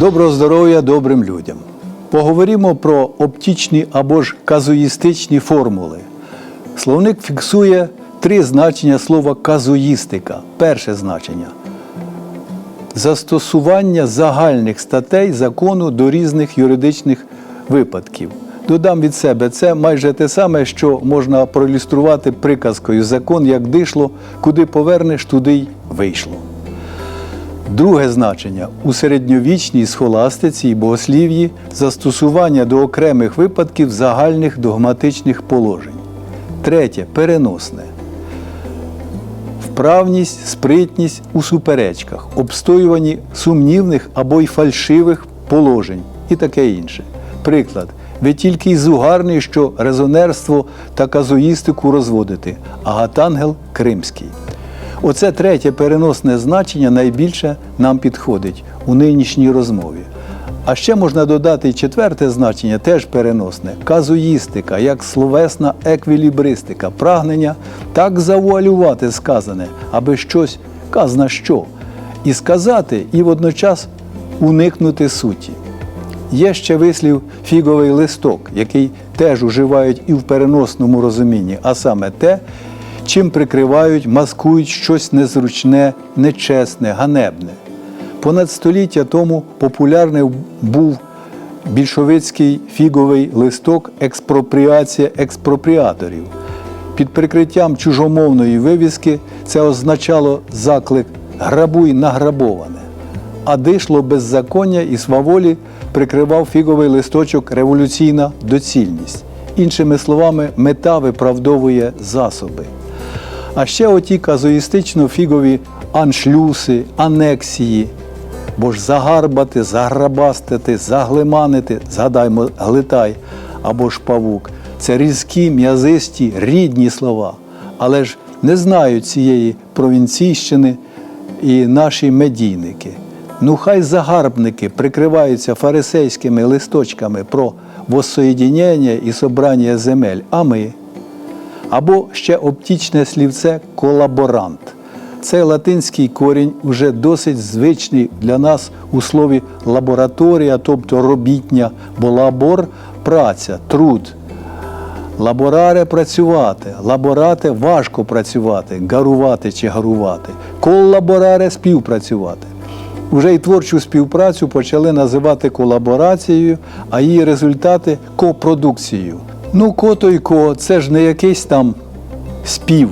Доброго здоров'я добрим людям. Поговоримо про оптичні або ж казуїстичні формули. Словник фіксує три значення слова казуїстика. Перше значення застосування загальних статей закону до різних юридичних випадків. Додам від себе, це майже те саме, що можна проілюструвати приказкою закон, як дишло, куди повернеш, туди й вийшло. Друге значення у середньовічній схоластиці і богослів'ї застосування до окремих випадків загальних догматичних положень. Третє переносне. Вправність, спритність у суперечках, обстоюванні сумнівних або й фальшивих положень і таке інше. Приклад. Ви тільки й зугарний, що резонерство та казуїстику розводите, а гатангел кримський. Оце третє переносне значення найбільше нам підходить у нинішній розмові. А ще можна додати четверте значення, теж переносне казуїстика, як словесна еквілібристика, прагнення так завуалювати сказане, аби щось казна що, і сказати, і водночас уникнути суті. Є ще вислів фіговий листок, який теж уживають і в переносному розумінні, а саме те, чим прикривають, маскують щось незручне, нечесне, ганебне. Понад століття тому популярний був більшовицький фіговий листок експропріація експропріаторів. Під прикриттям чужомовної вивіски це означало заклик грабуй награбоване. А дишло беззаконня і сваволі прикривав фіговий листочок революційна доцільність. Іншими словами, мета виправдовує засоби. А ще оті казуїстично-фігові аншлюси, анексії, бо ж загарбати, заграбастити, заглиманити, згадаймо глитай або ж павук. Це різкі, м'язисті, рідні слова. Але ж не знають цієї провінційщини і наші медійники. Ну, хай загарбники прикриваються фарисейськими листочками про воссоєдінення і собрання земель, а ми. Або ще оптічне слівце колаборант. Цей латинський корінь уже досить звичний для нас у слові лабораторія, тобто робітня, бо лабор праця, труд. Лабораре працювати, лаборате важко працювати, гарувати чи гарувати. Колабораре співпрацювати. Уже й творчу співпрацю почали називати колаборацією, а її результати копродукцією. Ну, ко то й ко, це ж не якийсь там спів.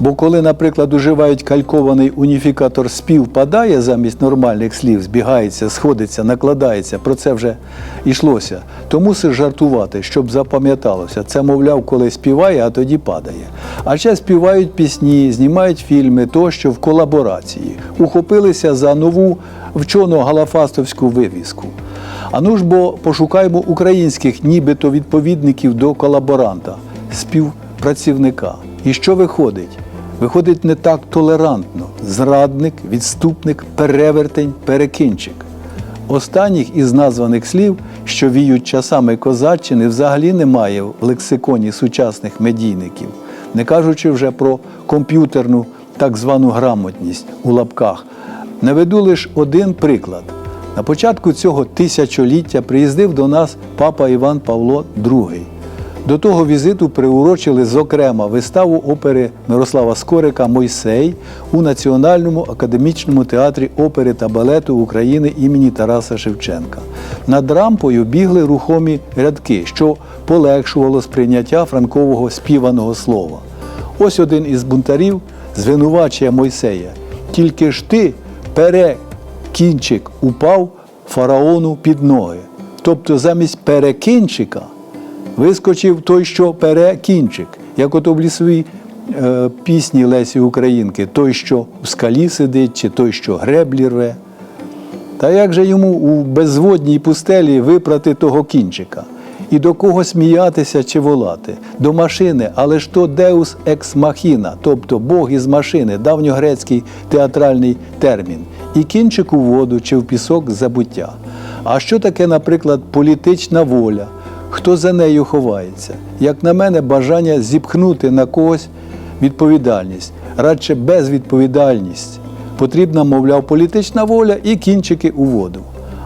Бо коли, наприклад, уживають калькований уніфікатор співпадає замість нормальних слів, збігається, сходиться, накладається, про це вже йшлося, то мусиш жартувати, щоб запам'яталося. Це, мовляв, коли співає, а тоді падає. А ще співають пісні, знімають фільми тощо в колаборації, ухопилися за нову вчено-галафастовську вивіску. А ну ж бо пошукаймо українських нібито відповідників до колаборанта, співпрацівника. І що виходить? Виходить не так толерантно: зрадник, відступник, перевертень, перекинчик. Останніх із названих слів, що віють часами козаччини, взагалі немає в лексиконі сучасних медійників, не кажучи вже про комп'ютерну так звану грамотність у лапках. Наведу лише один приклад. На початку цього тисячоліття приїздив до нас папа Іван Павло II. До того візиту приурочили, зокрема, виставу опери Мирослава Скорика Мойсей у Національному академічному театрі опери та балету України імені Тараса Шевченка. Над рампою бігли рухомі рядки, що полегшувало сприйняття франкового співаного слова. Ось один із бунтарів звинувачує Мойсея. Тільки ж ти перекінчик упав фараону під ноги. Тобто замість перекінчика вискочив той, що перекінчик, як ото в лісовій е, пісні Лесі Українки, той, що в скалі сидить, чи той, що греблі рве. Та як же йому у безводній пустелі випрати того кінчика? І до кого сміятися чи волати? До машини, але ж то Деус екс махіна, тобто Бог із машини, давньогрецький театральний термін, і кінчик у воду чи в пісок забуття. А що таке, наприклад, політична воля? Хто за нею ховається? Як на мене, бажання зіпхнути на когось відповідальність, радше безвідповідальність. Потрібна, мовляв, політична воля і кінчики у воду.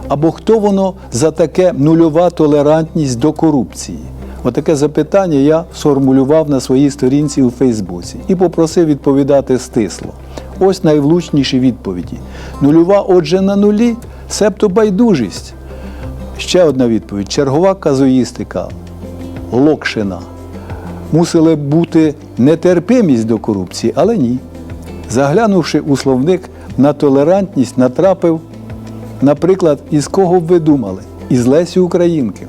Або хто воно за таке нульова толерантність до корупції? Отаке запитання я сформулював на своїй сторінці у Фейсбуці і попросив відповідати стисло. Ось найвлучніші відповіді. Нульова, отже, на нулі, себто байдужість. Ще одна відповідь: чергова казуїстика, локшина. Мусила бути нетерпимість до корупції, але ні. Заглянувши у словник на толерантність, натрапив, наприклад, із кого б ви думали? Із Лесі Українки.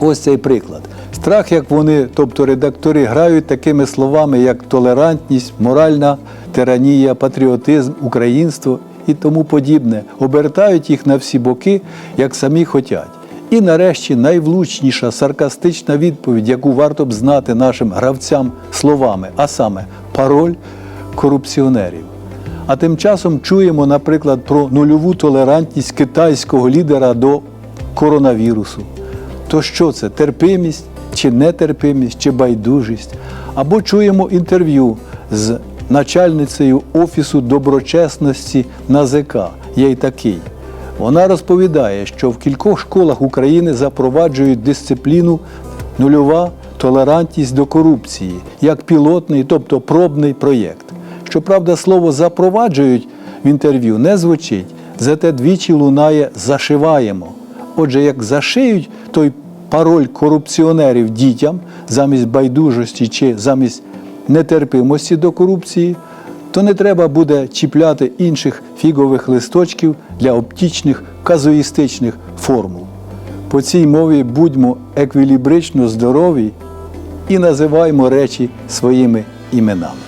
Ось цей приклад. Страх, як вони, тобто редактори, грають такими словами, як толерантність, моральна тиранія, патріотизм, українство і тому подібне, обертають їх на всі боки, як самі хотять. І нарешті найвлучніша саркастична відповідь, яку варто б знати нашим гравцям словами, а саме пароль корупціонерів. А тим часом чуємо, наприклад, про нульову толерантність китайського лідера до коронавірусу. То що це терпимість, чи нетерпимість, чи байдужість? Або чуємо інтерв'ю з начальницею Офісу доброчесності НАЗК, є й такий. Вона розповідає, що в кількох школах України запроваджують дисципліну нульова толерантність до корупції як пілотний, тобто пробний проєкт. Щоправда, слово запроваджують в інтерв'ю не звучить, зате двічі лунає зашиваємо. Отже, як зашиють той пароль корупціонерів дітям замість байдужості чи замість нетерпимості до корупції, то не треба буде чіпляти інших фігових листочків для оптічних казуїстичних формул. По цій мові будьмо еквілібрично здорові і називаємо речі своїми іменами.